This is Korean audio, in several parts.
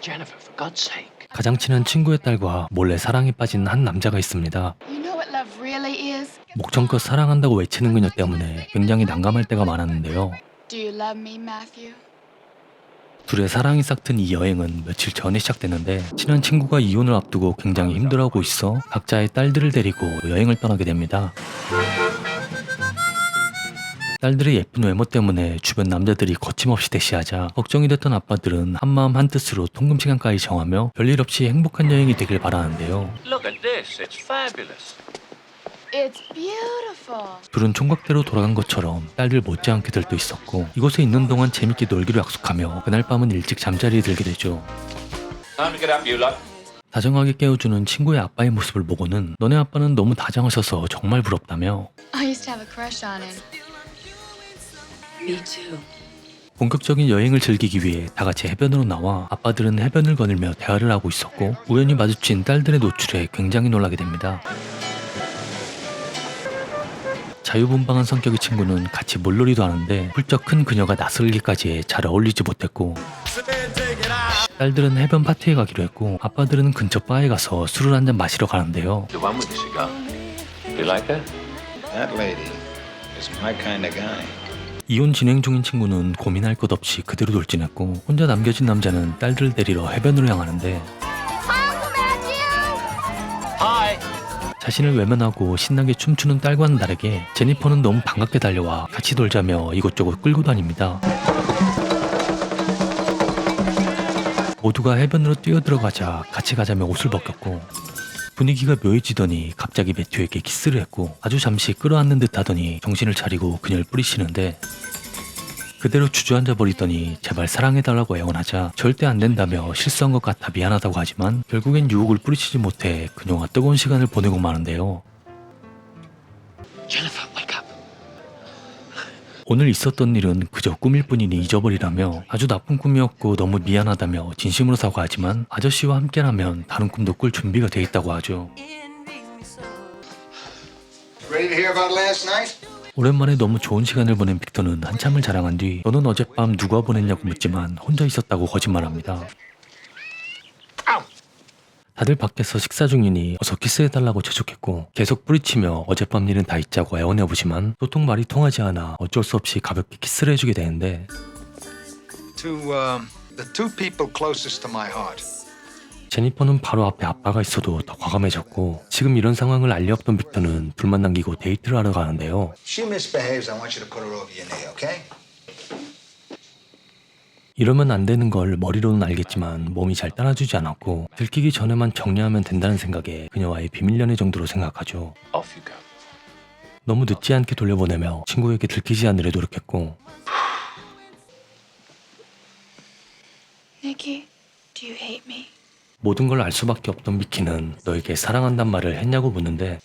Jennifer, for God's sake. 가장 친한 친구의 딸과 몰래 사랑에 빠진 한 남자가 있습니다. You know what love really is? 목청껏 사랑한다고 외치는 그녀 때문에 굉장히 난감할 때가 많았는데요. Do you love me, Matthew? 둘의 사랑이 싹튼 이 여행은 며칠 전에 시작됐는데 친한 친구가 이혼을 앞두고 굉장히 힘들어하고 있어 각자의 딸들을 데리고 여행을 떠나게 됩니다. 딸들의 예쁜 외모 때문에 주변 남자들이 거침없이 대시하자 걱정이 됐던 아빠들은 한마음 한뜻으로 통금 시간까지 정하며 별일 없이 행복한 여행이 되길 바라는데요. Look at this. It's fabulous. It's beautiful. 둘은 총각대로 돌아간 것처럼 딸들 못지않게 들떠 있었고 이곳에 있는 동안 재밌게 놀기로 약속하며 그날 밤은 일찍 잠자리에 들게 되죠. Time to get up, you lot. 다정하게 깨워주는 친구의 아빠의 모습을 보고는 너네 아빠는 너무 다정하셔서 정말 부럽다며 I used to have a crush on him. 본격적인 여행을 즐기기 위해 다 같이 해변으로 나와 아빠들은 해변을 거닐며 대화를 하고 있었고 우연히 마주친 딸들의 노출에 굉장히 놀라게 됩니다. 자유분방한 성격의 친구는 같이 물놀이도 하는데 훌쩍 큰 그녀가 낯설기까지 잘 어울리지 못했고 딸들은 해변 파티에 가기로 했고 아빠들은 근처 바에 가서 술을 한 잔 마시러 가는데요. 이혼 진행 중인 친구는 고민할 것 없이 그대로 돌진했고 혼자 남겨진 남자는 딸들을 데리러 해변으로 향하는데. 자신을 외면하고 신나게 춤추는 딸과는 다르게 제니퍼는 너무 반갑게 달려와 같이 놀자며 이곳저곳 끌고 다닙니다. 모두가 해변으로 뛰어들어가자 같이 가자며 옷을 벗겼고 분위기가 묘해지더니 갑자기 매튜에게 키스를 했고 아주 잠시 끌어안는 듯 하더니 정신을 차리고 그녀를 뿌리치는데 그대로 주저앉아 버리더니 제발 사랑해달라고 애원하자 절대 안 된다며 실수한 것 같아 미안하다고 하지만 결국엔 유혹을 뿌리치지 못해 그녀와 뜨거운 시간을 보내고 마는데요. Up. 오늘 있었던 일은 그저 꿈일 뿐이니 잊어버리라며 아주 나쁜 꿈이었고 너무 미안하다며 진심으로 사과하지만 아저씨와 함께라면 다른 꿈도 꿀 준비가 돼 있다고 하죠. 오랜만에 너무 좋은 시간을 보낸 빅터는 한참을 자랑한 뒤 너는 어젯밤 누가 보냈냐고 묻지만 혼자 있었다고 거짓말합니다. 다들 밖에서 식사 중이니 어서 키스해달라고 재촉했고 계속 뿌리치며 어젯밤 일은 다 잊자고 애원해보지만 도통 말이 통하지 않아 어쩔 수 없이 가볍게 키스를 해주게 되는데 To um, the two people closest to my heart. 제니퍼는 바로 앞에 아빠가 있어도 더 과감해졌고 지금 이런 상황을 알리 없던 빅터는 둘만 남기고 데이트를 하러 가는데요. She misbehaves. I want you to put her over your knee, okay? 이러면 안 되는 걸 머리로는 알겠지만 몸이 잘 따라주지 않았고 들키기 전에만 정리하면 된다는 생각에 그녀와의 비밀 연애 정도로 생각하죠. 너무 늦지 않게 돌려보내며 친구에게 들키지 않으려 노력했고 Nikki, do you hate me? 모든 걸 알 수밖에 없던 미키는 너에게 사랑한단 말을 했냐고 묻는데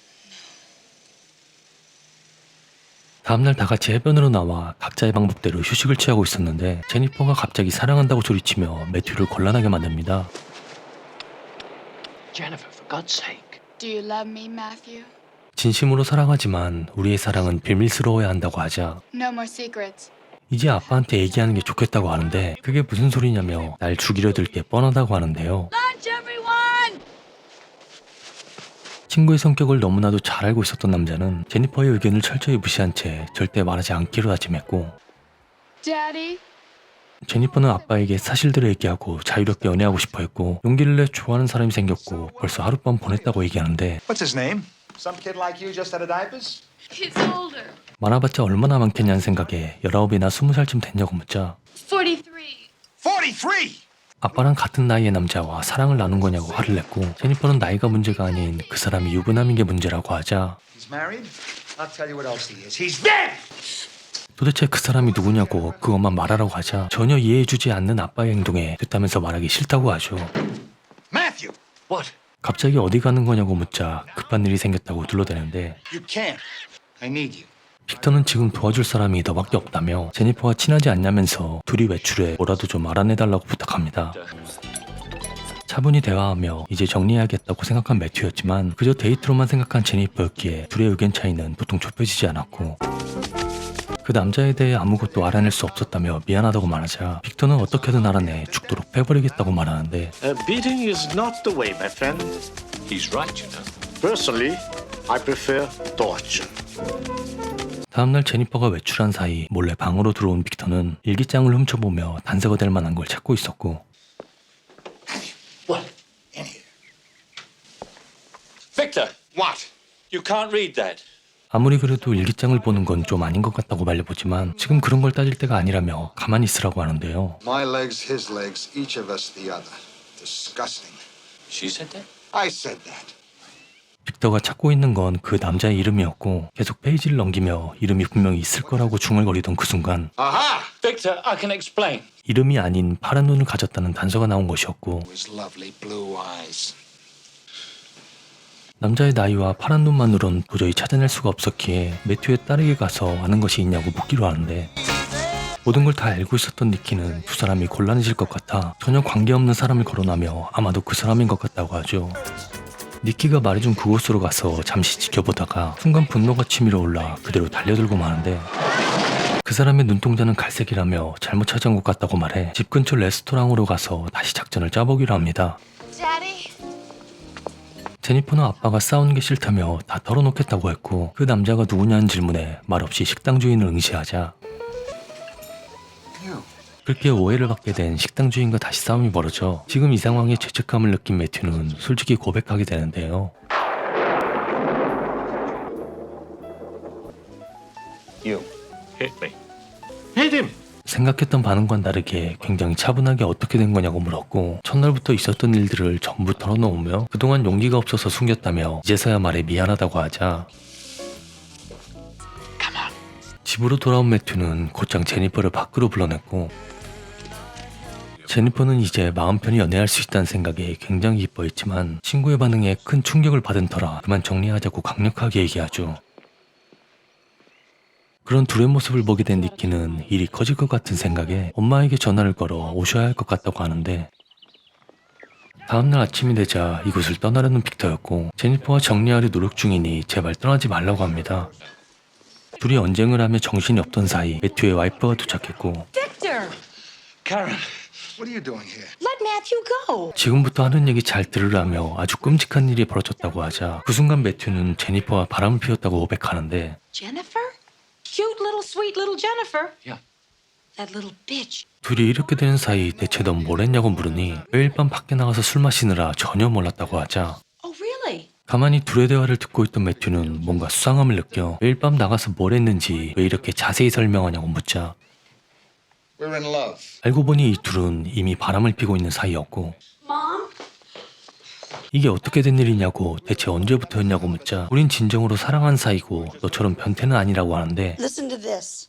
다음날 다 같이 해변으로 나와 각자의 방법대로 휴식을 취하고 있었는데 제니퍼가 갑자기 사랑한다고 소리치며 매튜를 곤란하게 만듭니다. Jennifer, for God's sake. Do you love me, Matthew? 진심으로 사랑하지만 우리의 사랑은 비밀스러워야 한다고 하자 No more secrets. 이제 아빠한테 얘기하는 게 좋겠다고 하는데 그게 무슨 소리냐며 날 죽이려 들 게 뻔하다고 하는데요. 친구의 성격을 너무나도 잘 알고 있었던 남자는 제니퍼의 의견을 철저히 무시한 채 절대 말하지 않기로 다짐했고 Daddy? 제니퍼는 아빠에게 사실들을 얘기하고 자유롭게 연애하고 싶어 했고 용기를 내 좋아하는 사람이 생겼고 벌써 하룻밤 보냈다고 얘기하는데 What's his name? Some kid like you just out of diapers? He's older. 많아봤자 얼마나 많겠냐는 생각에 19이나 20살쯤 됐냐고 묻자 43. 43! 아빠랑 같은 나이의 남자와 사랑을 나눈 거냐고 화를 냈고 제니퍼는 나이가 문제가 아닌 그 사람이 유부남인 게 문제라고 하자! 도대체 그 사람이 누구냐고 그것만 말하라고 하자 전혀 이해해주지 않는 아빠의 행동에 됐다면서 말하기 싫다고 하죠. 갑자기 어디 가는 거냐고 묻자 급한 일이 생겼다고 둘러대는데 빅터는 지금 도와줄 사람이 너밖에 없다며 제니퍼와 친하지 않냐면서 둘이 외출해 뭐라도 좀 알아내달라고 부탁합니다. 차분히 대화하며 이제 정리해야겠다고 생각한 매튜였지만 그저 데이트로만 생각한 제니퍼였기에 둘의 의견 차이는 보통 좁혀지지 않았고 그 남자에 대해 아무것도 알아낼 수 없었다며 미안하다고 말하자 빅터는 어떻게든 알아내 죽도록 패버리겠다고 말하는데 A 다음날 제니퍼가 외출한 사이 몰래 방으로 들어온 빅터는 일기장을 훔쳐보며 단서가 될 만한 걸 찾고 있었고 What? In here. Victor, What? you can't read that. 아무리 그래도 일기장을 보는 건 좀 아닌 것 같다고 말려보지만 지금 그런 걸 따질 때가 아니라며 가만히 있으라고 하는데요. My legs, his legs, each of us the other. Disgusting. She said that? I said that. 빅터가 찾고 있는 건 그 남자의 이름이었고 계속 페이지를 넘기며 이름이 분명히 있을 거라고 중얼거리던 그 순간 Aha! Victor, I can explain. 이름이 아닌 파란 눈을 가졌다는 단서가 나온 것이었고 His lovely blue eyes. 남자의 나이와 파란 눈만으론 도저히 찾아낼 수가 없었기에 매튜의 딸에게 가서 아는 것이 있냐고 묻기로 하는데 모든 걸 다 알고 있었던 니키는 두 사람이 곤란해질 것 같아 전혀 관계없는 사람을 거론하며 아마도 그 사람인 것 같다고 하죠. 니키가 말해준 그곳으로 가서 잠시 지켜보다가 순간 분노가 치밀어 올라 그대로 달려들고 마는데 그 사람의 눈동자는 갈색이라며 잘못 찾아온 것 같다고 말해 집 근처 레스토랑으로 가서 다시 작전을 짜보기로 합니다. 제니퍼는 아빠가 싸우는 게 싫다며 다 털어놓겠다고 했고 그 남자가 누구냐는 질문에 말없이 식당 주인을 응시하자. 그렇게 오해를 받게 된 식당 주인과 다시 싸움이 벌어져 지금 이 상황에 죄책감을 느낀 매튜는 솔직히 고백하게 되는데요. You hit me. Hit him! 생각했던 반응과는 다르게 굉장히 차분하게 어떻게 된 거냐고 물었고 첫날부터 있었던 일들을 전부 털어놓으며 그동안 용기가 없어서 숨겼다며 이제서야 말해 미안하다고 하자 집으로 돌아온 매튜는 곧장 제니퍼를 밖으로 불러냈고 제니퍼는 이제 마음 편히 연애할 수 있다는 생각에 굉장히 기뻐했지만 친구의 반응에 큰 충격을 받은 터라 그만 정리하자고 강력하게 얘기하죠. 그런 둘의 모습을 보게 된 니키는 일이 커질 것 같은 생각에 엄마에게 전화를 걸어 오셔야 할 것 같다고 하는데 다음날 아침이 되자 이곳을 떠나려는 빅터였고 제니퍼와 정리하려 노력 중이니 제발 떠나지 말라고 합니다. 둘이 언쟁을 하며 정신이 없던 사이 매튜의 와이프가 도착했고 Victor, Karen, What are you doing here? let Matthew go. 지금부터 하는 얘기 잘 들으라며 아주 끔찍한 일이 벌어졌다고 하자 그 순간 매튜는 제니퍼와 바람을 피웠다고 고백하는데 Jennifer? Cute little sweet little Jennifer. Yeah. That little bitch. 둘이 이렇게 되는 사이 대체 넌 뭘 했냐고 물으니 매일 밤 밖에 나가서 술 마시느라 전혀 몰랐다고 하자 Oh, really? 가만히 둘의 대화를 듣고 있던 매튜는 뭔가 수상함을 느껴 매일 밤 나가서 뭘 했는지 왜 이렇게 자세히 설명하냐고 묻자. 알고 보니 이 둘은 이미 바람을 피고 있는 사이였고 Mom? 이게 어떻게 된 일이냐고 대체 언제부터였냐고 묻자 우린 진정으로 사랑한 사이고 너처럼 변태는 아니라고 하는데 Listen to this.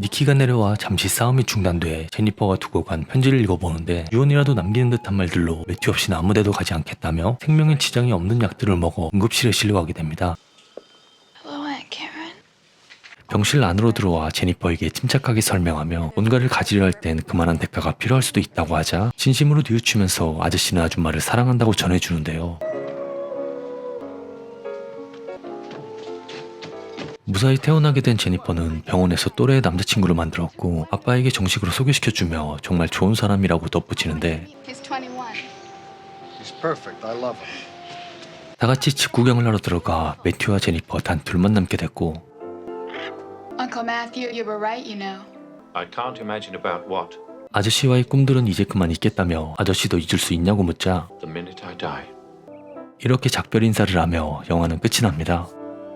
니키가 내려와 잠시 싸움이 중단돼 제니퍼가 두고 간 편지를 읽어보는데 유언이라도 남기는 듯한 말들로 매튜 없이는 아무데도 가지 않겠다며 생명에 지장이 없는 약들을 먹어 응급실에 실려가게 됩니다. 병실 안으로 들어와 제니퍼에게 침착하게 설명하며 뭔가를 가지려 할 땐 그만한 대가가 필요할 수도 있다고 하자 진심으로 뉘우치면서 아저씨는 아줌마를 사랑한다고 전해주는데요. 무사히 태어나게 된 제니퍼는 병원에서 또래의 남자친구를 만들었고 아빠에게 정식으로 소개시켜주며 정말 좋은 사람이라고 덧붙이는데 He's 21. He's perfect. I love him. 다 같이 집 구경을 하러 들어가 매튜와 제니퍼 단 둘만 남게 됐고 Uncle Matthew, you were right, you know. I can't imagine about what. 아저씨와의 꿈들은 이제 그만 있겠다며 아저씨도 잊을 수 있냐고 묻자 The minute I die. 이렇게 작별 인사를 하며 영화는 끝이 납니다.